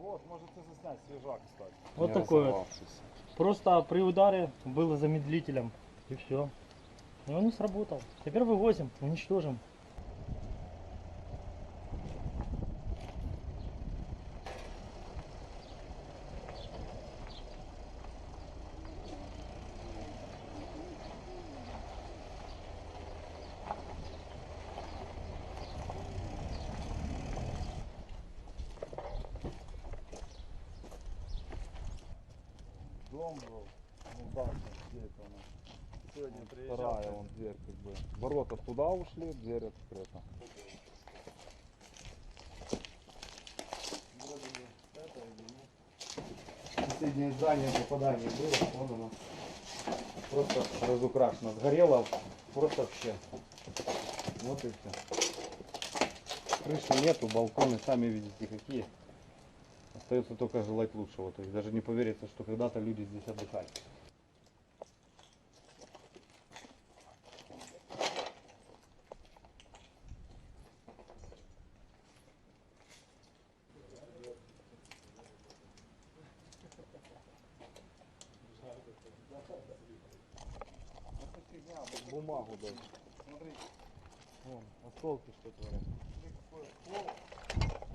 Вот, можете заснять свежак, кстати. Вот Не такой вот. Просто при ударе было замедлителем. И все. И он не сработал. Теперь вывозим, уничтожим. Дом был, ну дача, где это у нас? Сегодня Вот приезжал. Вторая вон дверь как бы. Ворота туда ушли, дверь открыта. Соседнее здание попадание было, вон оно. Просто разукрашено. Сгорело просто вообще. Вот и все. Крыши нету, балконы сами видите какие. Остается только желать лучшего. То есть даже не поверится, что когда-то люди здесь отдыхали. Бумагу дай. Смотри. Вон, осколки что творят.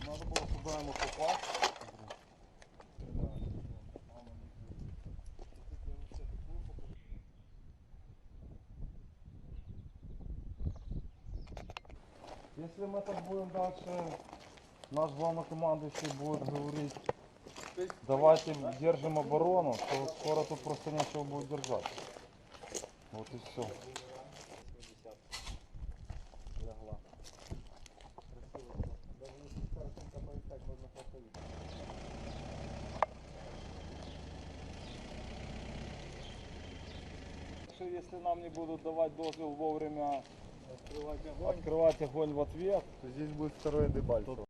Надо было сюда ему попасть. Если мы так будем дальше, наш главнокомандующий будет говорить, давайте держим оборону, то скоро тут просто нечего будет держать. Вот и все. Если нам не будут давать дозвол вовремя. Открывать огонь в ответ, то здесь будет второе Дебальцево.